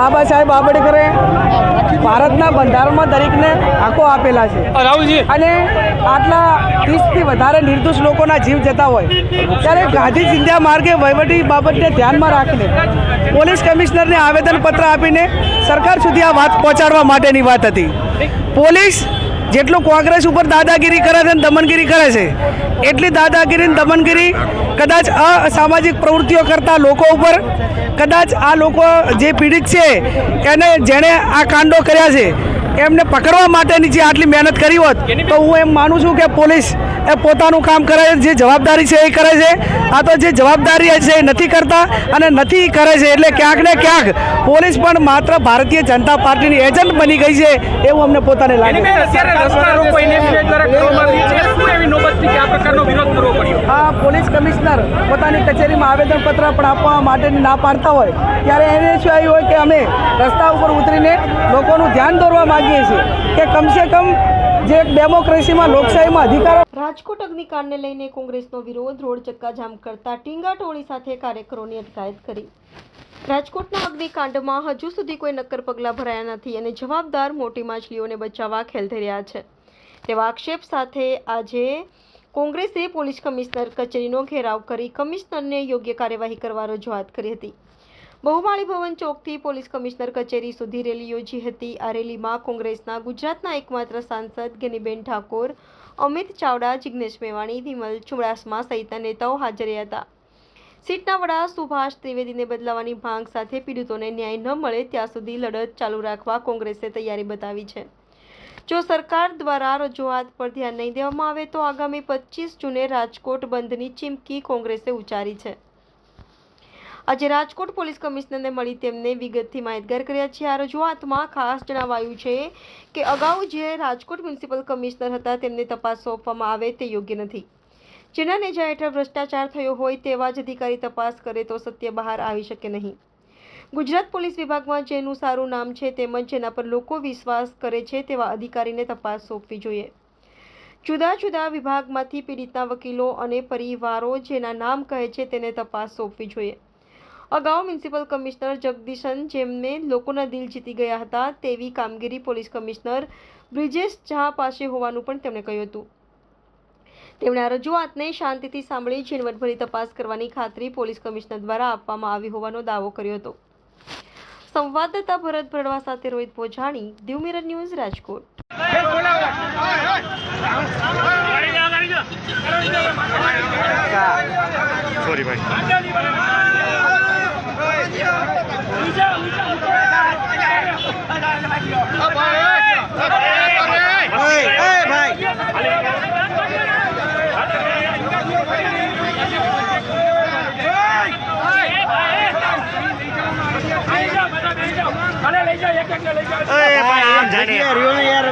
બાબા સાહેબ આંબેડકરે ભારતના બંધારણમાં દરેકને હકો આપેલા છે. રાહુલજી. અને આટલા ત્રીસથી વધારે નિર્દોષ લોકોના જીવ જતા હોય ત્યારે ગાંધી ચિંધ્યા માર્ગે વહીવટી બાબતને ધ્યાનમાં રાખીને પોલીસ કમિશનરને આવેદનપત્ર આપીને સરકાર સુધી આ વાત પહોંચાડવા માટેની વાત હતી. પોલીસ જેટલું કોંગ્રેસ ઉપર દાદાગીરી કરે છે અને દમનગીરી કરે છે એટલી દાદાગીરી દમનગીરી કદાચ અસામાજિક પ્રવૃત્તિઓ કરતા લોકો ઉપર કદાચ આ લોકો જે પીડિત છે, એને જેણે આ કાંડો કર્યા છે, એમને પકડવા માટેની જે આટલી મહેનત કરી હોત, તો હું એમ માનું છું કે પોલીસ એ પોતાનું કામ કરે છે જે જવાબદારી છે એ કરે છે આ તો જે જવાબદારી છે એ નથી કરતા અને નથી કરે છે, એટલે ક્યાંક ને ક્યાંક પોલીસ પણ માત્ર ભારતીય જનતા પાર્ટીની એજન્ટ બની ગઈ છે, એવું અમને પોતાને લાગે છે. અત્યારે રસ્તા રોકો NSA દ્વારા કરવામાં આવી છે શું એવી નોબતથી કે આ પ્રકારનો વિરોધ કરવો પડ્યો? આ પોલીસ કમિશનર પોતાની કચેરીમાં આવેદનપત્ર પણ આપવા માટેની ના પાડતા હોય ત્યારે એને શું આવ્યું હોય કે અમે રસ્તા ઉપર ઉતરીને લોકોનું ધ્યાન દોરવા માંગીએ છીએ કે કમસે કમ જે ડેમોક્રેસીમાં લોકશાહીમાં અધિકારો રાજકોટ અગ્નિકાંડને લઈને કોંગ્રેસનો વિરોધ રોડ ચક્કાજામ કરતા ટીંગાટોળી સાથે કાર્યકરોની અટકાયત કરી. રાજકોટના અગ્નિકાંડમાં હજુ સુધી કોઈ નક્કર પગલાં ભરાયા નથી અને જવાબદાર મોટી માછલીઓને બચાવવા ખેલથી રહ્યા છે. તેવા આક્ષેપ સાથે આજે કોંગ્રેસે પોલીસ કમિશનર કચેરીનો ઘેરાવ કરી કમિશનરને યોગ્ય કાર્યવાહી કરવા રજૂઆત કરી હતી. બહુમાળી ભવન ચોકથી પોલીસ કમિશનર કચેરી સુધી રેલી યોજી હતી. આ રેલીમાં કોંગ્રેસના ગુજરાતના એકમાત્ર સાંસદ ગેનીબેન ઠાકોર, અમિત ચાવડા, જિગ્નેશ મેવાણી, વિમલ ચુડાસમા સહિતના નેતાઓ હાજર હતા. સીટના વડા સુભાષ ત્રિવેદીને બદલાવાની માંગ સાથે પીડિતોને ન્યાય ન મળે ત્યાં સુધી લડત ચાલુ રાખવા કોંગ્રેસે તૈયારી બતાવી છે. જો સરકાર દ્વારા રજૂઆત પર ધ્યાન નહીં દેવામાં આવે તો આગામી પચીસ જૂને રાજકોટ બંધની ચીમકી કોંગ્રેસે ઉચ્ચારી છે. આજે રાજકોટ પોલીસ કમિશનરને મળી તેમને વિગતથી માહિતગાર કર્યા છે. આ રજૂઆતમાં ખાસ જણાવાયું છે કે અગાઉ જે રાજકોટ મ્યુનિસિપલ કમિશનર હતા તેમને તપાસ સોંપવામાં આવે તે યોગ્ય નથી. જેના નેજા હેઠળ ભ્રષ્ટાચાર થયો હોય તેવા જ અધિકારી તપાસ કરે તો સત્ય બહાર આવી શકે નહીં. ગુજરાત પોલીસ વિભાગમાં જેનું સારું નામ છે તેમજ જેના પર લોકો વિશ્વાસ કરે છે તેવા અધિકારીને તપાસ સોંપવી જોઈએ. જુદા જુદા વિભાગમાંથી પીડિતના વકીલો અને પરિવારો જેના નામ કહે છે તેને તપાસ સોંપવી જોઈએ. અગાઉ મ્યુનિસિપલ કમિશનર જગદીશન જેમને લોકોના દિલ જીતી ગયા હતા તેવી કામગીરી પોલીસ કમિશનર બ્રિજેશ ઝા પાસે હોવાનું પણ તેમણે કહ્યું હતું. તેમણે આ રજૂઆતને શાંતિથી સાંભળી ઝીણવટભરી તપાસ કરવાની ખાતરી પોલીસ કમિશનર દ્વારા આપવામાં આવી હોવાનો દાવો કર્યો હતો. સંવાદદાતા ભરત ભરવા સાથે રોહિત પોજાણી દીવ ન્યૂઝ રાજકોટ. સોરી ભાઈ. Ariel.